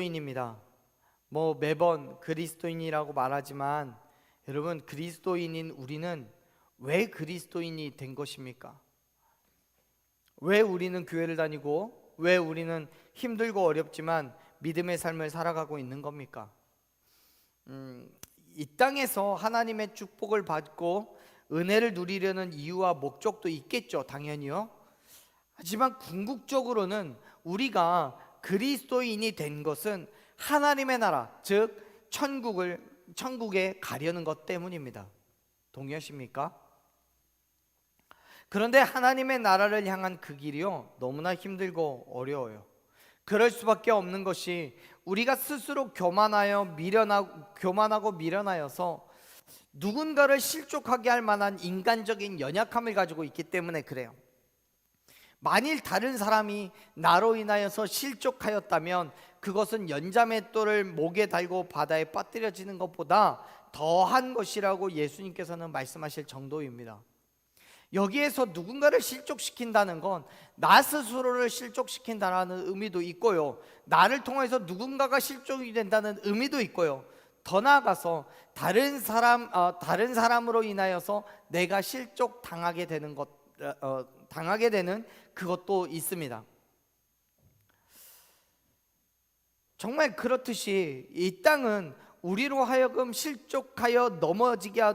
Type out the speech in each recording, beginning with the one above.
그리스도인입니다. 뭐 매번 그리스도인이라고 말하지만 여러분 그리스도인인 우리는 왜 그리스도인이 된 것입니까? 왜 우리는 교회를 다니고 왜 우리는 힘들고 어렵지만 믿음의 삶을 살아가고 있는 겁니까? 음, 이 땅에서 하나님의 축복을 받고 은혜를 누리려는 이유와 목적도 있겠죠, 당연히요. 하지만 궁극적으로는 우리가 그리스도인이 된 것은 하나님의 나라, 즉 천국을 천국에 가려는 것 때문입니다. 동의하십니까? 그런데 하나님의 나라를 향한 그 길이요 너무나 힘들고 어려워요. 그럴 수밖에 없는 것이 우리가 스스로 교만하여 미련하고 교만하고 미련하여서 누군가를 실족하게 할 만한 인간적인 연약함을 가지고 있기 때문에 그래요. 만일 다른 사람이 나로 인하여서 실족하였다면 그것은 연자맷돌을 목에 달고 바다에 빠뜨려지는 것보다 더한 것이라고 예수님께서는 말씀하실 정도입니다. 여기에서 누군가를 실족시킨다는 건 나 스스로를 실족시킨다는 의미도 있고요. 나를 통해서 누군가가 실족이 된다는 의미도 있고요. 더 나아가서 다른 사람 어, 다른 사람으로 인하여서 내가 실족 당하게 되는 것 어, 어, 당하게 되는 그것도 있습니다. 정말 그렇듯이 이 땅은 우리로 하여금 실족하여 넘어지게 하,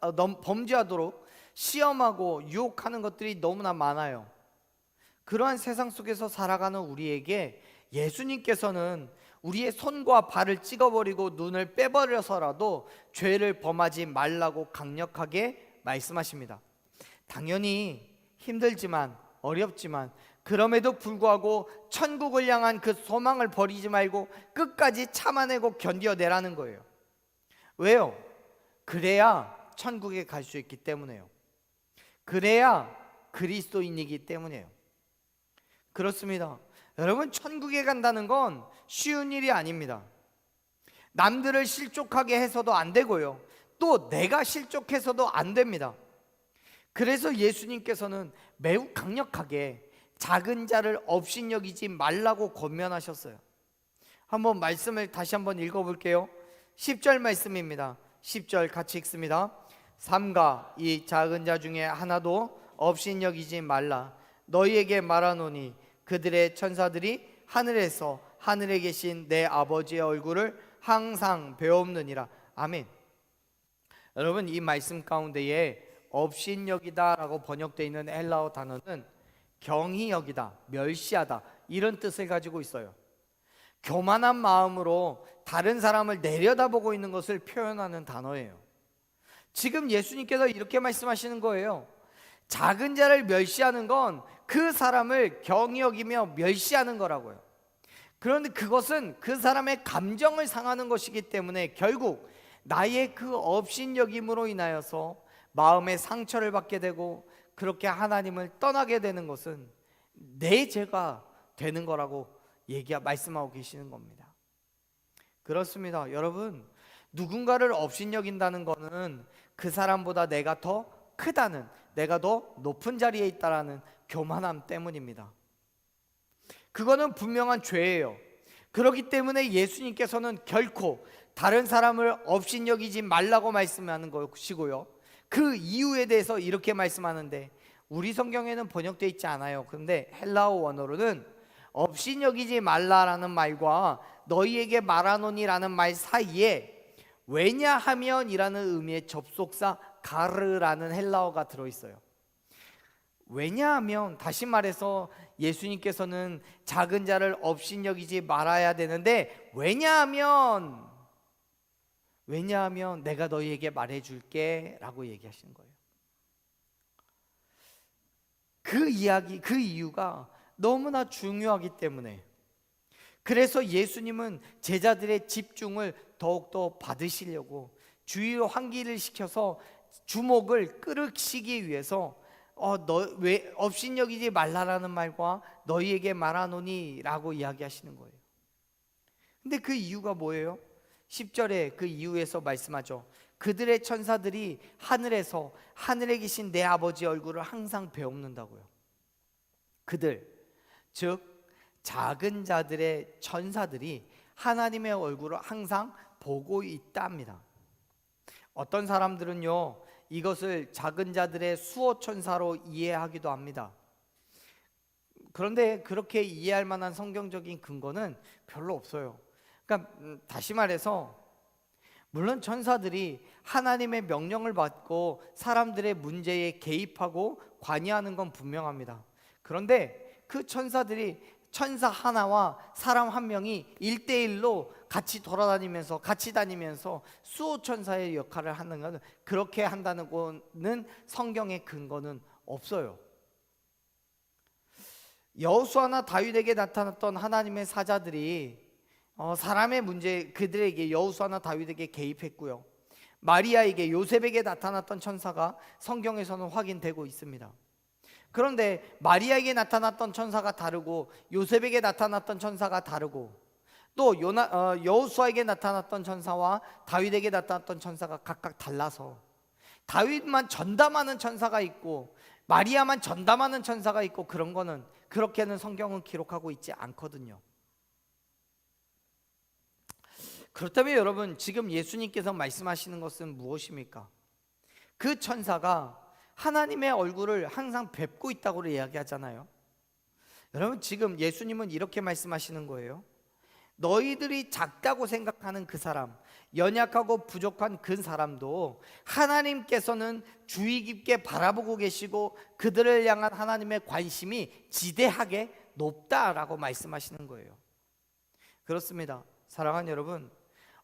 어, 넘, 범죄하도록 시험하고 유혹하는 것들이 너무나 많아요. 그러한 세상 속에서 살아가는 우리에게 예수님께서는 우리의 손과 발을 찍어버리고 눈을 빼버려서라도 죄를 범하지 말라고 강력하게 말씀하십니다. 당연히 힘들지만 어렵지만 그럼에도 불구하고 천국을 향한 그 소망을 버리지 말고 끝까지 참아내고 견뎌내라는 거예요. 왜요? 그래야 천국에 갈 수 있기 때문에요. 그래야 그리스도인이기 때문이에요. 그렇습니다. 여러분 천국에 간다는 건 쉬운 일이 아닙니다. 남들을 실족하게 해서도 안 되고요. 또 내가 실족해서도 안 됩니다. 그래서 예수님께서는 매우 강력하게 작은 자를 업신여기지 말라고 권면하셨어요. 한번 말씀을 다시 한번 읽어볼게요. 10절 말씀입니다. 10절 같이 읽습니다. 삼가 이 작은 자 중에 하나도 업신여기지 말라. 너희에게 말하노니 그들의 천사들이 하늘에서 하늘에 계신 내 아버지의 얼굴을 항상 배옵느니라. 아멘. 여러분 이 말씀 가운데에 업신여기다라고 번역되어 있는 헬라어 단어는 경히 여기다, 멸시하다 이런 뜻을 가지고 있어요. 교만한 마음으로 다른 사람을 내려다보고 있는 것을 표현하는 단어예요. 지금 예수님께서 이렇게 말씀하시는 거예요. 작은 자를 멸시하는 건 그 사람을 경히 여기며 멸시하는 거라고요. 그런데 그것은 그 사람의 감정을 상하는 것이기 때문에 결국 나의 그 업신여김으로 인하여서 마음의 상처를 받게 되고 그렇게 하나님을 떠나게 되는 것은 내 죄가 되는 거라고 얘기 말씀하고 계시는 겁니다. 그렇습니다. 여러분, 누군가를 업신여긴다는 거는 그 사람보다 내가 더 크다는 내가 더 높은 자리에 있다라는 교만함 때문입니다. 그거는 분명한 죄예요. 그렇기 때문에 예수님께서는 결코 다른 사람을 업신여기지 말라고 말씀하는 것이고요. 그 이유에 대해서 이렇게 말씀하는데 우리 성경에는 번역되어 있지 않아요. 그런데 헬라어 원어로는 업신여기지 말라라는 말과 너희에게 말하노니라는 말 사이에 왜냐하면이라는 의미의 접속사 가르라는 헬라어가 들어 있어요. 왜냐하면 다시 말해서 예수님께서는 작은 자를 업신여기지 말아야 되는데 왜냐하면 왜냐하면 내가 너희에게 말해 줄게 라고 얘기하시는 거예요. 그 이야기 그 이유가 너무나 중요하기 때문에 그래서 예수님은 제자들의 집중을 더욱더 받으시려고 주의로 환기를 시켜서 주목을 끌으시기 위해서 어, 너, 왜 업신여기지 말라라는 말과 너희에게 말하노니 라고 이야기하시는 거예요. 근데 그 이유가 뭐예요? 10절에 그 이유에서 말씀하죠. 그들의 천사들이 하늘에서 하늘에 계신 내 아버지 얼굴을 항상 배웁는다고요. 그들 즉 작은 자들의 천사들이 하나님의 얼굴을 항상 보고 있답니다. 어떤 사람들은요, 이것을 작은 자들의 수호 천사로 이해하기도 합니다. 그런데 그렇게 이해할 만한 성경적인 근거는 별로 없어요. 그러니까 음, 다시 말해서 물론 천사들이 하나님의 명령을 받고 사람들의 문제에 개입하고 관여하는 건 분명합니다. 그런데 그 천사들이 천사 하나와 사람 한 명이 일대일로 같이 돌아다니면서 같이 다니면서 수호 천사의 역할을 하는 것은 그렇게 한다는 거는 성경의 근거는 없어요. 여호수아나 다윗에게 나타났던 하나님의 사자들이 어, 사람의 문제 그들에게 여호수아나 다윗에게 개입했고요. 마리아에게 요셉에게 나타났던 천사가 성경에서는 확인되고 있습니다. 그런데 마리아에게 나타났던 천사가 다르고 요셉에게 나타났던 천사가 다르고 또 요나, 어, 여호수아에게 나타났던 천사와 다윗에게 나타났던 천사가 각각 달라서 다윗만 전담하는 천사가 있고 마리아만 전담하는 천사가 있고 그런 거는 그렇게는 성경은 기록하고 있지 않거든요. 그렇다면 여러분 지금 예수님께서 말씀하시는 것은 무엇입니까? 그 천사가 하나님의 얼굴을 항상 뵙고 있다고 이야기하잖아요. 여러분 지금 예수님은 이렇게 말씀하시는 거예요. 너희들이 작다고 생각하는 그 사람, 연약하고 부족한 그 사람도 하나님께서는 주의 깊게 바라보고 계시고 그들을 향한 하나님의 관심이 지대하게 높다라고 말씀하시는 거예요. 그렇습니다. 사랑하는 여러분,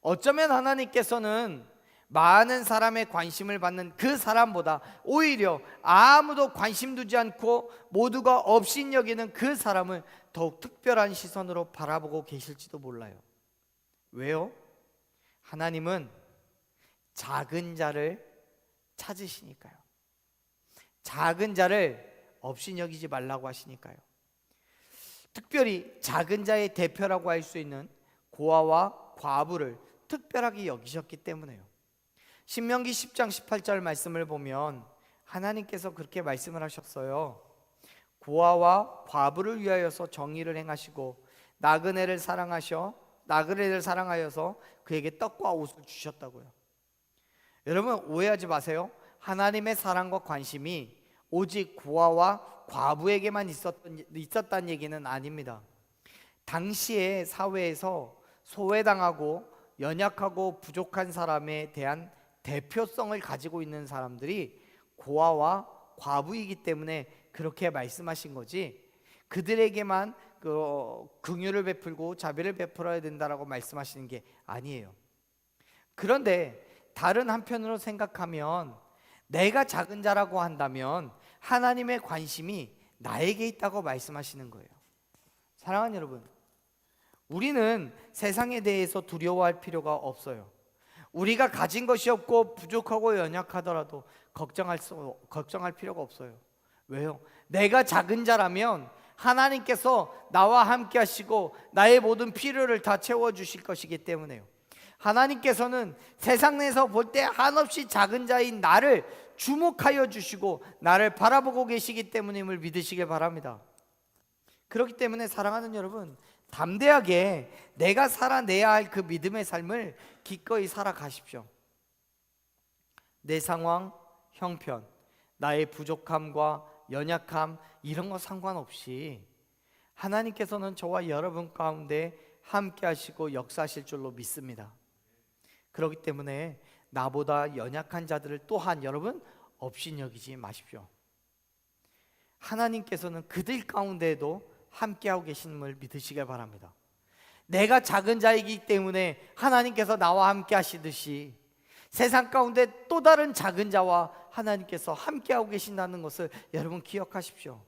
어쩌면 하나님께서는 많은 사람의 관심을 받는 그 사람보다 오히려 아무도 관심 두지 않고 모두가 없인 여기는 그 사람을 더욱 특별한 시선으로 바라보고 계실지도 몰라요. 왜요? 하나님은 작은 자를 찾으시니까요. 작은 자를 없인 여기지 말라고 하시니까요. 특별히 작은 자의 대표라고 할 수 있는 고아와 과부를 특별하게 여기셨기 때문에요. 신명기 10장 18절 말씀을 보면 하나님께서 그렇게 말씀을 하셨어요. 고아와 과부를 위하여서 정의를 행하시고 나그네를 사랑하셔 나그네를 사랑하여서 그에게 떡과 옷을 주셨다고요. 여러분 오해하지 마세요. 하나님의 사랑과 관심이 오직 고아와 과부에게만 있었던, 있었다는 얘기는 아닙니다. 당시의 사회에서 소외당하고 연약하고 부족한 사람에 대한 대표성을 가지고 있는 사람들이 고아와 과부이기 때문에 그렇게 말씀하신 거지 그들에게만 그 긍휼을 베풀고 자비를 베풀어야 된다라고 말씀하시는 게 아니에요. 그런데 다른 한편으로 생각하면 내가 작은 자라고 한다면 하나님의 관심이 나에게 있다고 말씀하시는 거예요. 사랑하는 여러분, 우리는 세상에 대해서 두려워할 필요가 없어요. 우리가 가진 것이 없고 부족하고 연약하더라도 걱정할 수 걱정할 필요가 없어요. 왜요? 내가 작은 자라면 하나님께서 나와 함께 하시고 나의 모든 필요를 다 채워 주실 것이기 때문에요. 하나님께서는 세상 내에서 볼 때 한없이 작은 자인 나를 주목하여 주시고 나를 바라보고 계시기 때문임을 믿으시길 바랍니다. 그렇기 때문에 사랑하는 여러분, 담대하게 내가 살아내야 할 그 믿음의 삶을 기꺼이 살아가십시오. 내 상황, 형편, 나의 부족함과 연약함 이런 거 상관없이 하나님께서는 저와 여러분 가운데 함께 하시고 역사하실 줄로 믿습니다. 그렇기 때문에 나보다 연약한 자들을 또한 여러분 없인 여기지 마십시오. 하나님께서는 그들 가운데에도 함께하고 계심을 믿으시길 바랍니다. 내가 작은 자이기 때문에 하나님께서 나와 함께 하시듯이 세상 가운데 또 다른 작은 자와 하나님께서 함께하고 계신다는 것을 여러분 기억하십시오.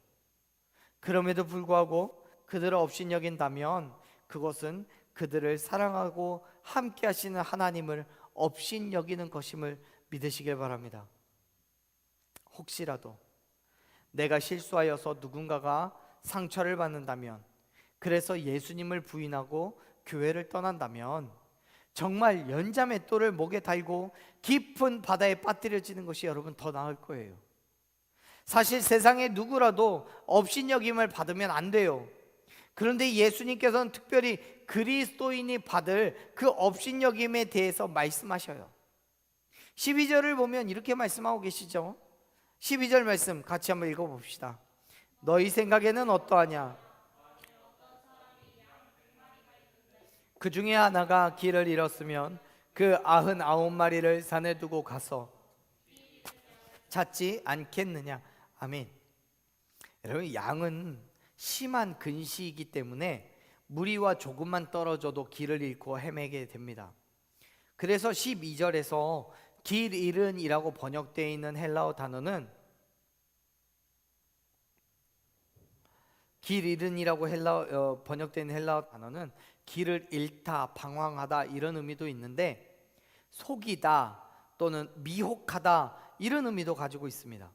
그럼에도 불구하고 그들을 없인 여긴다면 그것은 그들을 사랑하고 함께 하시는 하나님을 없인 여기는 것임을 믿으시길 바랍니다. 혹시라도 내가 실수하여서 누군가가 상처를 받는다면 그래서 예수님을 부인하고 교회를 떠난다면 정말 연자맷돌을 목에 달고 깊은 바다에 빠뜨려지는 것이 여러분 더 나을 거예요. 사실 세상에 누구라도 업신여김을 받으면 안 돼요. 그런데 예수님께서는 특별히 그리스도인이 받을 그 업신여김에 대해서 말씀하셔요. 12절을 보면 이렇게 말씀하고 계시죠. 12절 말씀 같이 한번 읽어 봅시다. 너희 생각에는 어떠하냐? 그 중에 하나가 길을 잃었으면 그 아흔 아홉 마리를 산에 두고 가서 찾지 않겠느냐? 아멘. 여러분 양은 심한 근시이기 때문에 무리와 조금만 떨어져도 길을 잃고 헤매게 됩니다. 그래서 12절에서 길 잃은이라고 번역되어 있는 헬라어 단어는 길 잃은이라고 헬라 어, 번역된 헬라어 단어는 길을 잃다, 방황하다 이런 의미도 있는데 속이다 또는 미혹하다 이런 의미도 가지고 있습니다.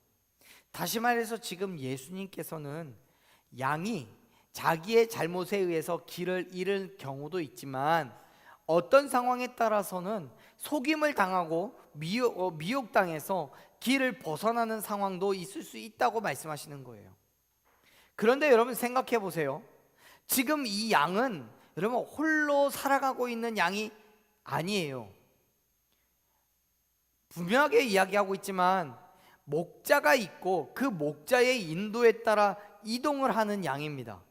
다시 말해서 지금 예수님께서는 양이 자기의 잘못에 의해서 길을 잃을 경우도 있지만 어떤 상황에 따라서는 속임을 당하고 미혹, 어, 미혹당해서 길을 벗어나는 상황도 있을 수 있다고 말씀하시는 거예요. 그런데 여러분 생각해 보세요. 지금 이 양은 여러분 홀로 살아가고 있는 양이 아니에요. 분명하게 이야기하고 있지만 목자가 있고 그 목자의 인도에 따라 이동을 하는 양입니다.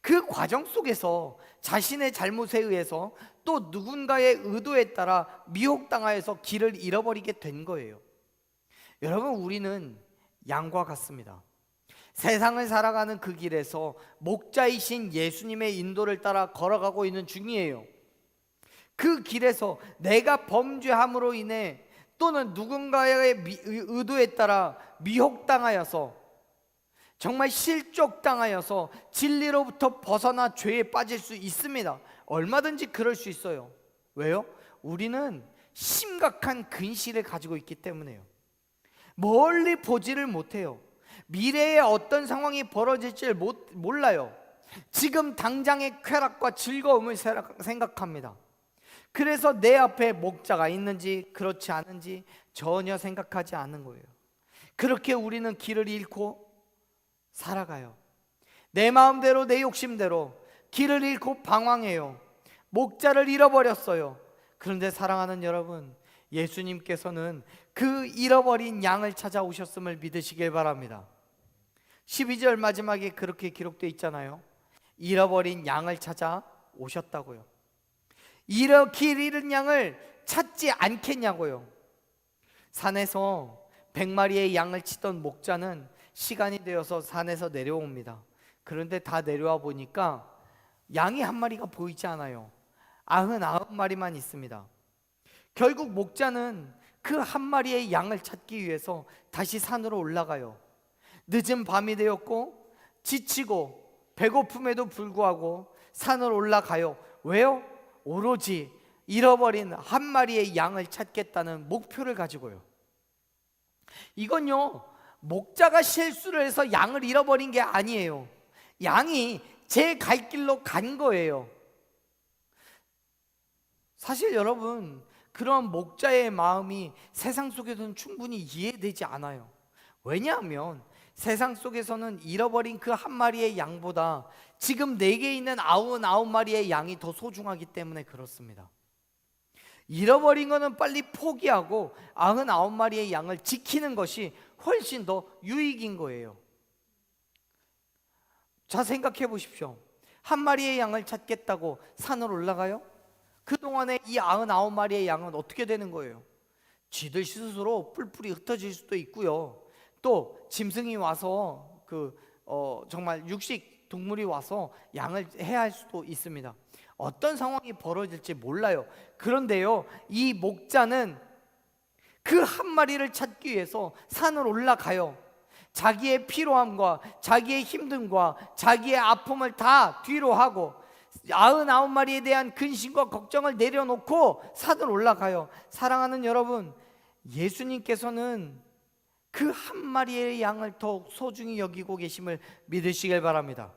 그 과정 속에서 자신의 잘못에 의해서 또 누군가의 의도에 따라 미혹당하여서 길을 잃어버리게 된 거예요. 여러분, 우리는 양과 같습니다. 세상을 살아가는 그 길에서 목자이신 예수님의 인도를 따라 걸어가고 있는 중이에요. 그 길에서 내가 범죄함으로 인해 또는 누군가의 미- 의도에 따라 미혹당하여서 정말 실족당하여서 진리로부터 벗어나 죄에 빠질 수 있습니다. 얼마든지 그럴 수 있어요. 왜요? 우리는 심각한 근시를 가지고 있기 때문에요. 멀리 보지를 못해요. 미래에 어떤 상황이 벌어질지 못, 몰라요. 지금 당장의 쾌락과 즐거움을 생각- 생각합니다. 그래서 내 앞에 목자가 있는지 그렇지 않은지 전혀 생각하지 않는 거예요. 그렇게 우리는 길을 잃고 살아가요. 내 마음대로 내 욕심대로 길을 잃고 방황해요. 목자를 잃어버렸어요. 그런데 사랑하는 여러분, 예수님께서는 그 잃어버린 양을 찾아오셨음을 믿으시길 바랍니다. 12절 마지막에 그렇게 기록되어 있잖아요. 잃어버린 양을 찾아 오셨다고요. 길 잃은 양을 찾지 않겠냐고요. 산에서 100마리의 양을 치던 목자는 시간이 되어서 산에서 내려옵니다. 그런데 다 내려와 보니까 양이 한 마리가 보이지 않아요. 아흔 아홉 마리만 있습니다. 결국 목자는 그 한 마리의 양을 찾기 위해서 다시 산으로 올라가요. 늦은 밤이 되었고 지치고 배고픔에도 불구하고 산을 올라가요. 왜요? 오로지 잃어버린 한 마리의 양을 찾겠다는 목표를 가지고요. 이건요, 목자가 실수를 해서 양을 잃어버린 게 아니에요. 양이 제 갈 길로 간 거예요. 사실 여러분, 그런 목자의 마음이 세상 속에서는 충분히 이해되지 않아요. 왜냐하면 세상 속에서는 잃어버린 그 한 마리의 양보다 지금 내게 있는 아흔 아홉 마리의 양이 더 소중하기 때문에 그렇습니다. 잃어버린 거는 빨리 포기하고 아흔 아홉 마리의 양을 지키는 것이 훨씬 더 유익인 거예요. 자 생각해 보십시오. 한 마리의 양을 찾겠다고 산을 올라가요? 그동안에 이 아흔 아홉 마리의 양은 어떻게 되는 거예요? 쥐들 스스로 뿔뿔이 흩어질 수도 있고요. 또 짐승이 와서 그 어, 정말 육식 동물이 와서 양을 해할 수도 있습니다. 어떤 상황이 벌어질지 몰라요. 그런데요, 이 목자는 그 한 마리를 찾기 위해서 산을 올라가요. 자기의 피로함과 자기의 힘듦과 자기의 아픔을 다 뒤로 하고 아흔아홉 마리에 대한 근심과 걱정을 내려놓고 산을 올라가요. 사랑하는 여러분, 예수님께서는 그 한 마리의 양을 더욱 소중히 여기고 계심을 믿으시길 바랍니다.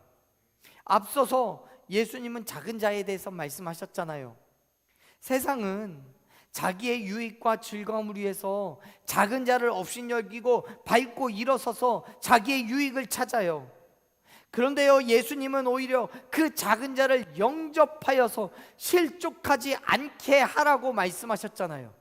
앞서서 예수님은 작은 자에 대해서 말씀하셨잖아요. 세상은 자기의 유익과 즐거움을 위해서 작은 자를 없인 여기고 밟고 일어서서 자기의 유익을 찾아요. 그런데요, 예수님은 오히려 그 작은 자를 영접하여서 실족하지 않게 하라고 말씀하셨잖아요.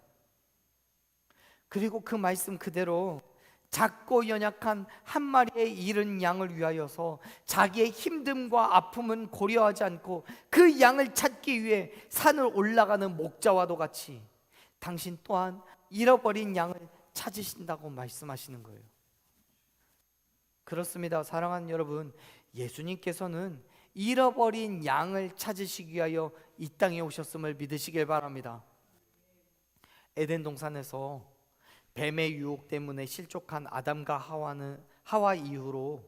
그리고 그 말씀 그대로 작고 연약한 한 마리의 잃은 양을 위하여서 자기의 힘듦과 아픔은 고려하지 않고 그 양을 찾기 위해 산을 올라가는 목자와도 같이 당신 또한 잃어버린 양을 찾으신다고 말씀하시는 거예요. 그렇습니다. 사랑하는 여러분, 예수님께서는 잃어버린 양을 찾으시기 위하여 이 땅에 오셨음을 믿으시길 바랍니다. 에덴 동산에서 뱀의 유혹 때문에 실족한 아담과 하와는 하와 이후로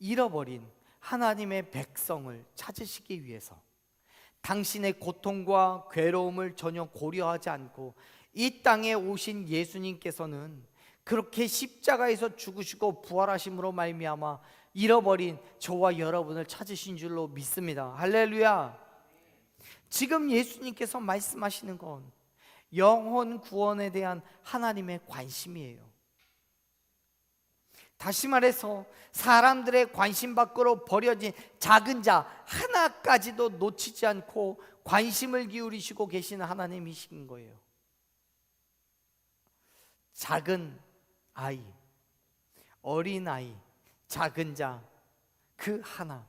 잃어버린 하나님의 백성을 찾으시기 위해서 당신의 고통과 괴로움을 전혀 고려하지 않고 이 땅에 오신 예수님께서는 그렇게 십자가에서 죽으시고 부활하심으로 말미암아 잃어버린 저와 여러분을 찾으신 줄로 믿습니다. 할렐루야. 지금 예수님께서 말씀하시는 건 영혼 구원에 대한 하나님의 관심이에요. 다시 말해서 사람들의 관심 밖으로 버려진 작은 자 하나까지도 놓치지 않고 관심을 기울이시고 계시는 하나님이신 거예요. 작은 아이, 어린 아이, 작은 자, 그 하나,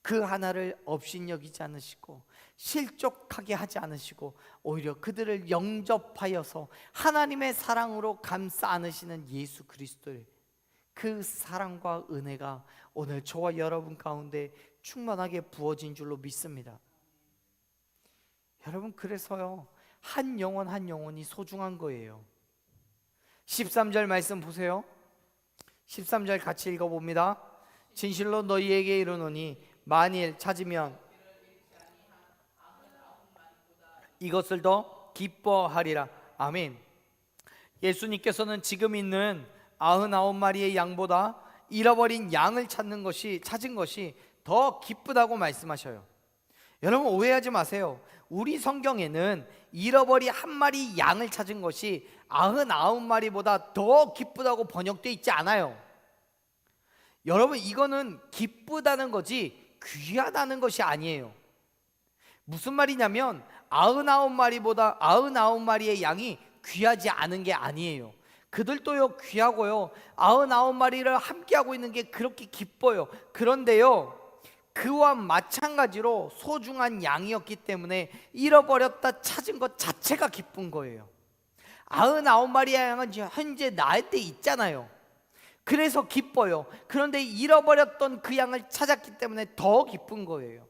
그 하나를 업신여기지 않으시고 실족하게 하지 않으시고 오히려 그들을 영접하여서 하나님의 사랑으로 감싸 안으시는 예수 그리스도의 그 사랑과 은혜가 오늘 저와 여러분 가운데 충만하게 부어진 줄로 믿습니다. 여러분 그래서요 한 영혼 한 영혼이 소중한 거예요. 13절 말씀 보세요. 13절 같이 읽어 봅니다. 진실로 너희에게 이르노니 만일 찾으면 이것을 더 기뻐하리라. 아멘. 예수님께서는 지금 있는 아흔아홉 마리의 양보다 잃어버린 양을 찾는 것이 찾은 것이 더 기쁘다고 말씀하셔요. 여러분 오해하지 마세요. 우리 성경에는 잃어버린 한 마리 양을 찾은 것이 아흔아홉 마리보다 더 기쁘다고 번역되어 있지 않아요. 여러분 이거는 기쁘다는 거지 귀하다는 것이 아니에요. 무슨 말이냐면 아흔아홉 마리보다 아흔아홉 마리의 양이 귀하지 않은 게 아니에요. 그들도요 귀하고요 아흔아홉 마리를 함께 하고 있는 게 그렇게 기뻐요. 그런데요 그와 마찬가지로 소중한 양이었기 때문에 잃어버렸다 찾은 것 자체가 기쁜 거예요. 아흔아홉 마리의 양은 현재 나의 때 있잖아요. 그래서 기뻐요. 그런데 잃어버렸던 그 양을 찾았기 때문에 더 기쁜 거예요.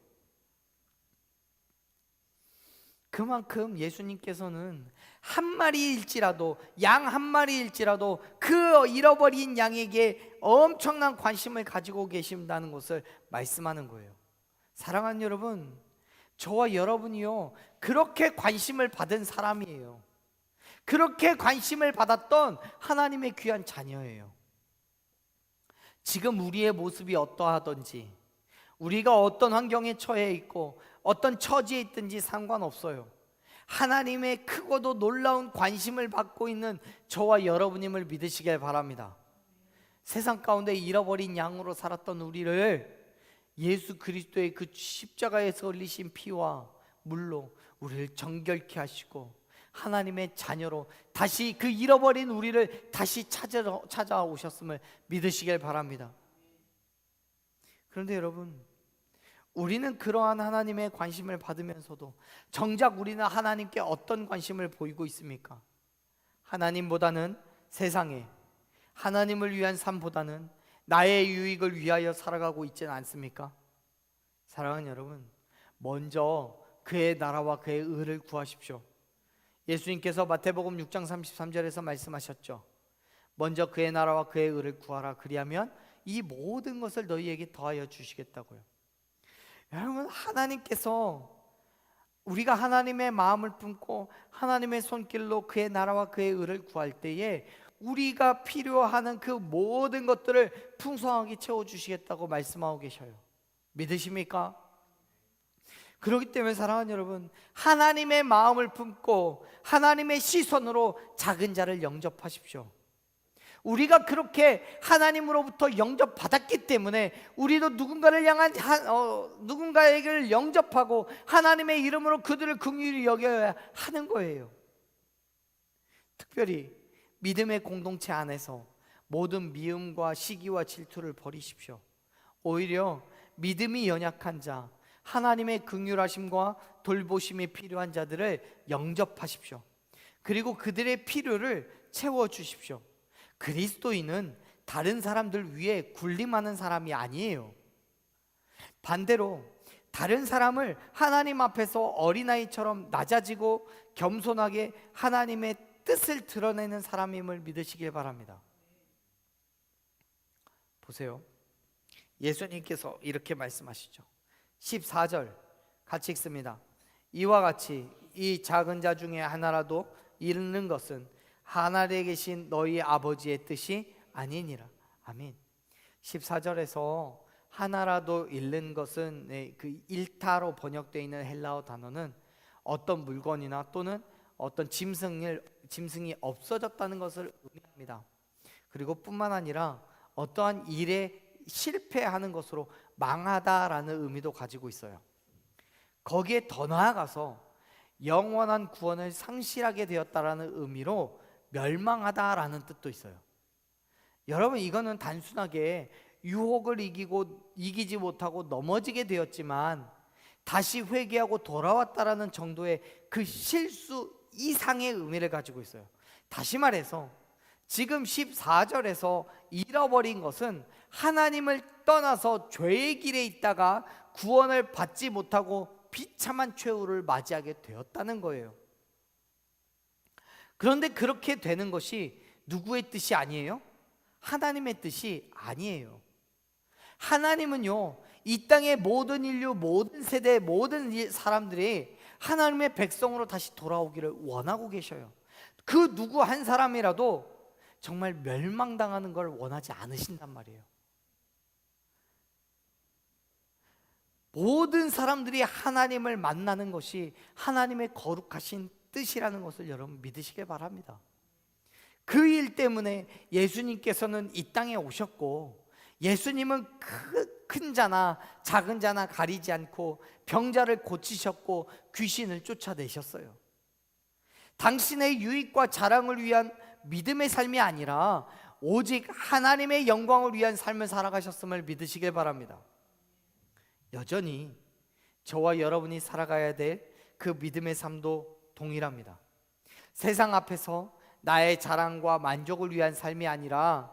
그만큼 예수님께서는 한 마리일지라도 양 한 마리일지라도 그 잃어버린 양에게 엄청난 관심을 가지고 계신다는 것을 말씀하는 거예요. 사랑하는 여러분, 저와 여러분이요 그렇게 관심을 받은 사람이에요. 그렇게 관심을 받았던 하나님의 귀한 자녀예요. 지금 우리의 모습이 어떠하든지 우리가 어떤 환경에 처해 있고 어떤 처지에 있든지 상관없어요. 하나님의 크고도 놀라운 관심을 받고 있는 저와 여러분임을 믿으시길 바랍니다. 세상 가운데 잃어버린 양으로 살았던 우리를 예수 그리스도의 그 십자가에서 흘리신 피와 물로 우리를 정결케 하시고 하나님의 자녀로 다시 그 잃어버린 우리를 다시 찾아 찾아오셨음을 믿으시길 바랍니다. 그런데 여러분 우리는 그러한 하나님의 관심을 받으면서도 정작 우리는 하나님께 어떤 관심을 보이고 있습니까? 하나님보다는 세상에 하나님을 위한 삶보다는 나의 유익을 위하여 살아가고 있지는 않습니까? 사랑하는 여러분, 먼저 그의 나라와 그의 의를 구하십시오. 예수님께서 마태복음 6장 33절에서 말씀하셨죠. 먼저 그의 나라와 그의 의를 구하라. 그리하면 이 모든 것을 너희에게 더하여 주시겠다고요. 여러분 하나님께서 우리가 하나님의 마음을 품고 하나님의 손길로 그의 나라와 그의 의를 구할 때에 우리가 필요하는 그 모든 것들을 풍성하게 채워 주시겠다고 말씀하고 계셔요. 믿으십니까? 그렇기 때문에 사랑하는 여러분, 하나님의 마음을 품고 하나님의 시선으로 작은 자를 영접하십시오. 우리가 그렇게 하나님으로부터 영접받았기 때문에 우리도 누군가를 향한 하- 어, 누군가에게 영접하고 하나님의 이름으로 그들을 긍휼히 여겨야 하는 거예요. 특별히 믿음의 공동체 안에서 모든 미움과 시기와 질투를 버리십시오. 오히려 믿음이 연약한 자, 하나님의 긍휼하심과 돌보심이 필요한 자들을 영접하십시오. 그리고 그들의 필요를 채워 주십시오. 그리스도인은 다른 사람들 위에 군림하는 사람이 아니에요. 반대로 다른 사람을 하나님 앞에서 어린아이처럼 낮아지고 겸손하게 하나님의 뜻을 드러내는 사람임을 믿으시길 바랍니다. 보세요. 예수님께서 이렇게 말씀하시죠. 14절 같이 읽습니다. 이와 같이 이 작은 자 중에 하나라도 잃는 것은 하늘에 계신 너희 아버지의 뜻이 아니니라. 아멘. 14절에서 하나라도 잃는 것은 네, 그 일타로 번역되어 있는 헬라어 단어는 어떤 물건이나 또는 어떤 짐승이 짐승이 없어졌다는 것을 의미합니다. 그리고 뿐만 아니라 어떠한 일에 실패하는 것으로 망하다라는 의미도 가지고 있어요. 거기에 더 나아가서 영원한 구원을 상실하게 되었다라는 의미로 멸망하다라는 뜻도 있어요. 여러분 이거는 단순하게 유혹을 이기고 이기지 못하고 넘어지게 되었지만 다시 회개하고 돌아왔다라는 정도의 그 실수 이상의 의미를 가지고 있어요. 다시 말해서 지금 14절에서 잃어버린 것은 하나님을 떠나서 죄의 길에 있다가 구원을 받지 못하고 비참한 최후를 맞이하게 되었다는 거예요. 그런데 그렇게 되는 것이 누구의 뜻이 아니에요? 하나님의 뜻이 아니에요. 하나님은요, 이 땅의 모든 인류, 모든 세대, 모든 일- 사람들이 하나님의 백성으로 다시 돌아오기를 원하고 계셔요. 그 누구 한 사람이라도 정말 멸망당하는 걸 원하지 않으신단 말이에요. 모든 사람들이 하나님을 만나는 것이 하나님의 거룩하신 뜻이라는 것을 여러분 믿으시길 바랍니다. 그 일 때문에 예수님께서는 이 땅에 오셨고 예수님은 그큰 자나 작은 자나 가리지 않고 병자를 고치셨고 귀신을 쫓아내셨어요. 당신의 유익과 자랑을 위한 믿음의 삶이 아니라 오직 하나님의 영광을 위한 삶을 살아가셨음을 믿으시길 바랍니다. 여전히 저와 여러분이 살아가야 될 그 믿음의 삶도 동일합니다. 세상 앞에서 나의 자랑과 만족을 위한 삶이 아니라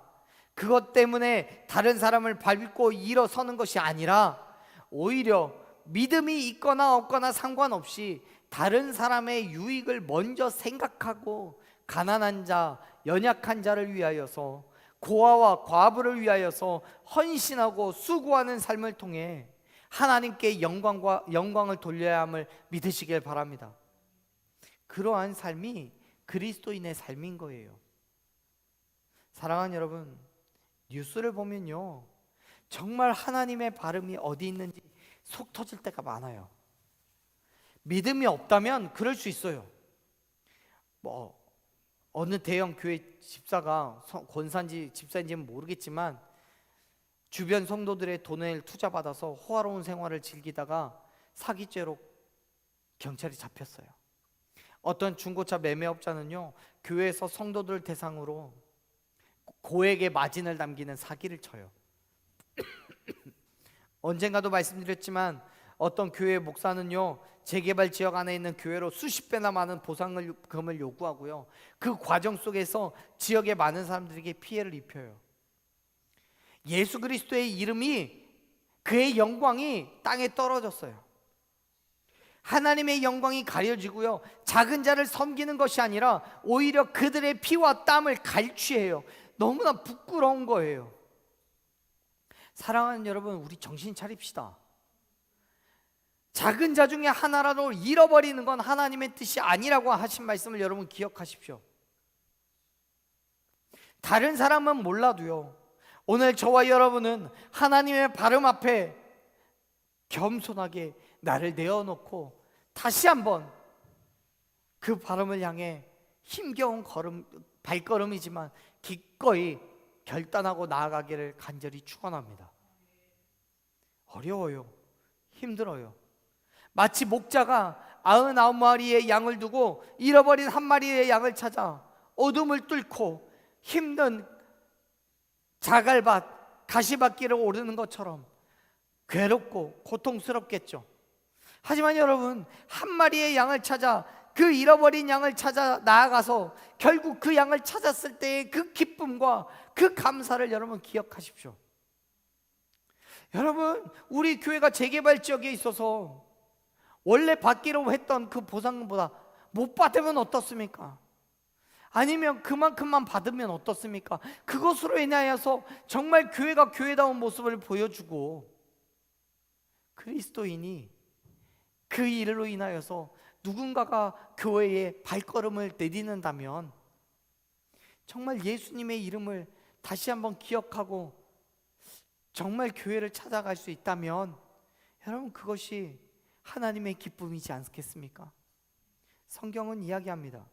그것 때문에 다른 사람을 밟고 일어서는 것이 아니라 오히려 믿음이 있거나 없거나 상관없이 다른 사람의 유익을 먼저 생각하고 가난한 자, 연약한 자를 위하여서 고아와 과부를 위하여서 헌신하고 수고하는 삶을 통해 하나님께 영광과 영광을 돌려야 함을 믿으시길 바랍니다. 그러한 삶이 그리스도인의 삶인 거예요. 사랑하는 여러분, 뉴스를 보면요. 정말 하나님의 발음이 어디 있는지 속 터질 때가 많아요. 믿음이 없다면 그럴 수 있어요. 뭐 어느 대형 교회 집사가 성- 권사인지 집사인지는 모르겠지만 주변 성도들의 돈을 투자받아서 호화로운 생활을 즐기다가 사기죄로 경찰이 잡혔어요. 어떤 중고차 매매업자는요 교회에서 성도들 대상으로 고액의 마진을 남기는 사기를 쳐요. 언젠가도 말씀드렸지만 어떤 교회 목사는요 재개발 지역 안에 있는 교회로 수십 배나 많은 보상을 금을 요구하고요 그 과정 속에서 지역의 많은 사람들에게 피해를 입혀요. 예수 그리스도의 이름이 그의 영광이 땅에 떨어졌어요. 하나님의 영광이 가려지고요. 작은 자를 섬기는 것이 아니라 오히려 그들의 피와 땀을 갈취해요. 너무나 부끄러운 거예요. 사랑하는 여러분, 우리 정신 차립시다. 작은 자 중에 하나라도 잃어버리는 건 하나님의 뜻이 아니라고 하신 말씀을 여러분 기억하십시오. 다른 사람은 몰라도요. 오늘 저와 여러분은 하나님의 발음 앞에 겸손하게 나를 내어놓고 다시 한번 그 발음을 향해 힘겨운 걸음 발걸음이지만 기꺼이 결단하고 나아가기를 간절히 축원합니다. 어려워요. 힘들어요. 마치 목자가 아흔아홉 마리의 양을 두고 잃어버린 한 마리의 양을 찾아 어둠을 뚫고 힘든 자갈밭 가시밭길을 오르는 것처럼 괴롭고 고통스럽겠죠. 하지만 여러분 한 마리의 양을 찾아 그 잃어버린 양을 찾아 나아가서 결국 그 양을 찾았을 때의 그 기쁨과 그 감사를 여러분 기억하십시오. 여러분 우리 교회가 재개발 지역에 있어서 원래 받기로 했던 그 보상금보다 못 받으면 어떻습니까? 아니면 그만큼만 받으면 어떻습니까? 그것으로 인하여서 정말 교회가 교회다운 모습을 보여주고 그리스도인이 그 일로 인하여서 누군가가 교회에 발걸음을 내딛는다면 정말 예수님의 이름을 다시 한번 기억하고 정말 교회를 찾아갈 수 있다면 여러분 그것이 하나님의 기쁨이지 않겠습니까? 성경은 이야기합니다.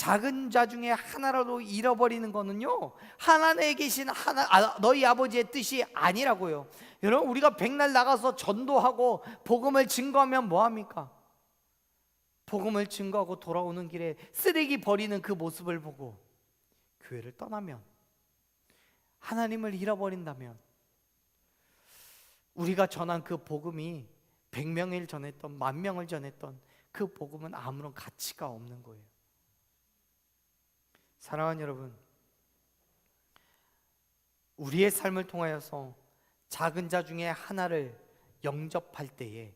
작은 자 중에 하나라도 잃어버리는 거는요 하나님에 계신 하나 아, 너희 아버지의 뜻이 아니라고요. 여러분 우리가 백날 나가서 전도하고 복음을 증거하면 뭐 합니까? 복음을 증거하고 돌아오는 길에 쓰레기 버리는 그 모습을 보고 교회를 떠나면 하나님을 잃어버린다면 우리가 전한 그 복음이 100명을 전했던 만 명을 전했던 그 복음은 아무런 가치가 없는 거예요. 사랑하는 여러분, 우리의 삶을 통하여서 작은 자 중에 하나를 영접할 때에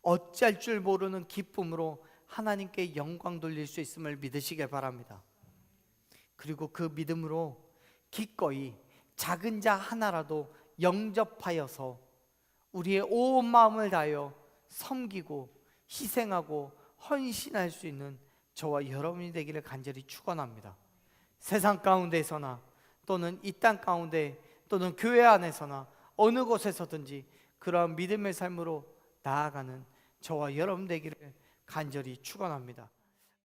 어찌할 줄 모르는 기쁨으로 하나님께 영광 돌릴 수 있음을 믿으시길 바랍니다. 그리고 그 믿음으로 기꺼이 작은 자 하나라도 영접하여서 우리의 온 마음을 다하여 섬기고 희생하고 헌신할 수 있는 저와 여러분이 되기를 간절히 축원합니다. 세상 가운데서나 또는 이 땅 가운데 또는 교회 안에서나 어느 곳에서든지 그러한 믿음의 삶으로 나아가는 저와 여러분 되기를 간절히 축원합니다.